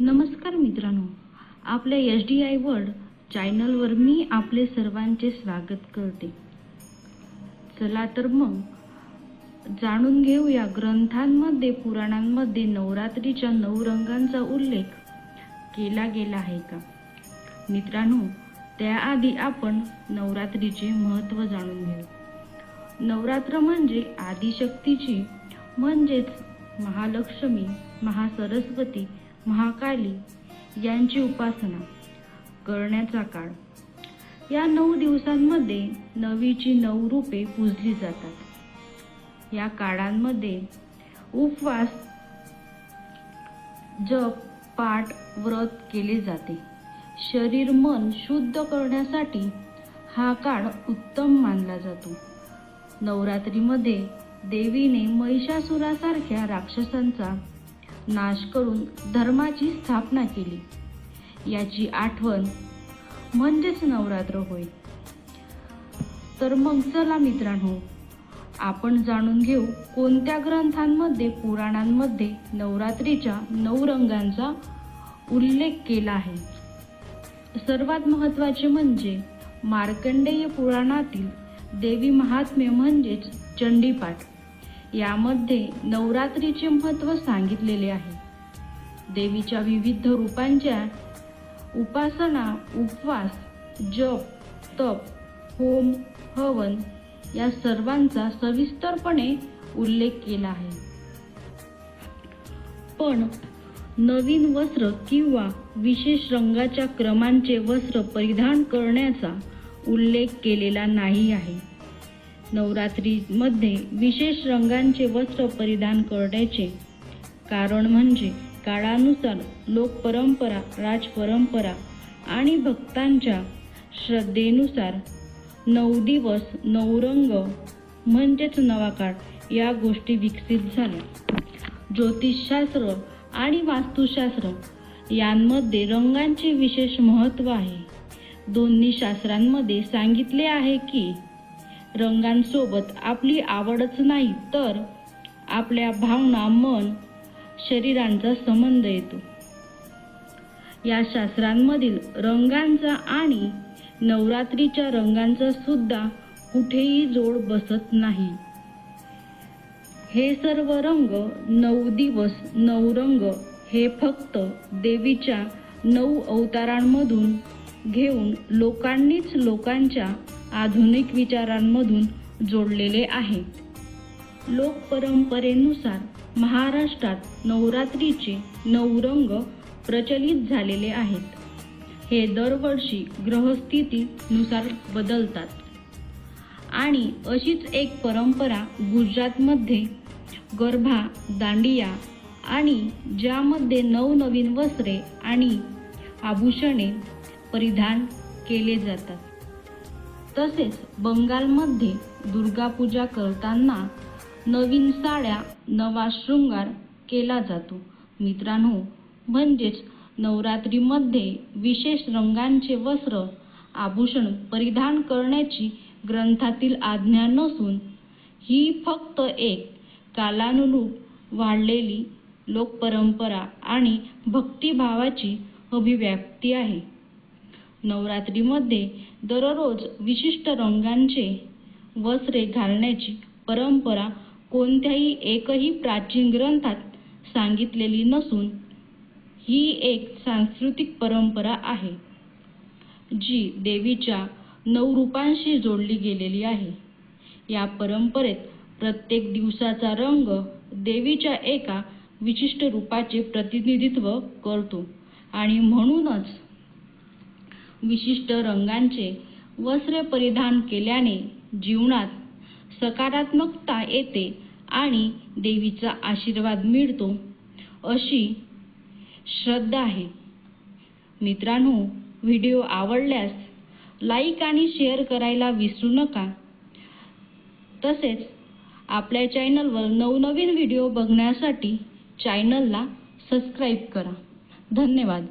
नमस्कार मित्रांनो. आपल्या एच डी आय वर्ल्ड चॅनलवर मी आपले सर्वांचे स्वागत करते. चला तर मग जाणून घेऊया ग्रंथांमध्ये पुराणांमध्ये नवरात्रीच्या नऊ रंगांचा उल्लेख केला गेला आहे का? मित्रांनो त्याआधी आपण नवरात्रीचे महत्त्व जाणून घेऊ. नवरात्र म्हणजे आदिशक्तीची म्हणजेच महालक्ष्मी महासरस्वती महाकाली यांची उपासना करण्याचा काळ. या नऊ दिवसांमध्ये नवीची नऊ रूपे पूजली जातात. या काळांमध्ये उपवास जप पाठ व्रत केले जाते. शरीर मन शुद्ध करण्यासाठी हा काळ उत्तम मानला जातो. नवरात्रीमध्ये देवीने महिषासुरासारख्या राक्षसांचा नाश करून धर्माची स्थापना केली. याची आठवण म्हणजेच नवरात्र होय. तर मग चला मित्रांनो आपण जाणून घेऊ कोणत्या ग्रंथांमध्ये पुराणांमध्ये नवरात्रीच्या नऊ रंगांचा उल्लेख केला आहे? सर्वात महत्त्वाचे म्हणजे मार्कंडेय पुराणातील देवी महात्म्य म्हणजेच चंडीपाठ. यामध्ये नवरात्रीचे महत्त्व सांगितलेले आहे. देवीच्या विविध रूपांच्या उपासना उपवास जप तप होम हवन या सर्वांचा सविस्तरपणे उल्लेख केला आहे. पण नवीन वस्त्र किंवा विशेष रंगाच्या क्रमांचे वस्त्र परिधान करण्याचा उल्लेख केलेला नाही आहे. नवरात्रीमध्ये विशेष रंगांचे वस्त्र परिधान करण्याचे कारण म्हणजे काळानुसार लोकपरंपरा राजपरंपरा आणि भक्तांच्या श्रद्धेनुसार नऊ दिवस नऊ रंग म्हणजेच नवा काळ या गोष्टी विकसित झाल्या. ज्योतिषशास्त्र आणि वास्तुशास्त्र यांमध्ये रंगांचे विशेष महत्त्व आहे. दोन्ही शास्त्रांमध्ये सांगितले आहे की रंगांसोबत आपली आवडच नाही तर आपल्या भावना मन शरीरांचा संबंध येतो. या शास्त्रांमधील रंगांचा आणि नवरात्रीच्या रंगांचा सुद्धा कुठेही जोड बसत नाही. हे सर्व रंग नऊ दिवस नऊ रंग हे फक्त देवीच्या नऊ अवतारांमधून घेऊन लोकांनीच लोकांच्या आधुनिक विचारांमधून जोडलेले आहे. लोकपरंपरेनुसार महाराष्ट्रात नवरात्रीचे नऊ रंग प्रचलित झालेले आहेत. हे दरवर्षी ग्रहस्थितीनुसार बदलतात. आणि अशीच एक परंपरा गुजरातमध्ये गरभा दांडिया आणि ज्यामध्ये नवनवीन वस्त्रे आणि आभूषणे परिधान केले जातात. तसेच बंगालमध्ये दुर्गापूजा करताना नवीन साड्या नवा शृंगार केला जातो. मित्रांनो म्हणजेच नवरात्रीमध्ये विशेष रंगांचे वस्त्र आभूषण परिधान करण्याची ग्रंथातील आज्ञा नसून ही फक्त एक कालानुरूप वाढलेली लोकपरंपरा आणि भक्तिभावाची अभिव्यक्ती आहे. नवरात्रीमध्ये दररोज विशिष्ट रंगांचे वस्त्रे घालण्याची परंपरा कोणत्याही एकही प्राचीन ग्रंथात सांगितलेली नसून ही एक सांस्कृतिक परंपरा आहे जी देवीच्या नऊ रूपांशी जोडली गेलेली आहे. या परंपरेत प्रत्येक दिवसाचा रंग देवीच्या एका विशिष्ट रूपाचे प्रतिनिधित्व करतो आणि म्हणूनच विशिष्ट रंगांचे वस्त्रे परिधान केल्याने जीवनात सकारात्मकता येते आणि देवीचा आशीर्वाद मिळतो अशी श्रद्धा आहे. मित्रांनो व्हिडिओ आवडल्यास लाईक आणि शेअर करायला विसरू नका. तसेच आपल्या चॅनलवर नवनवीन व्हिडिओ बघण्यासाठी चॅनलला सबस्क्राईब करा. धन्यवाद.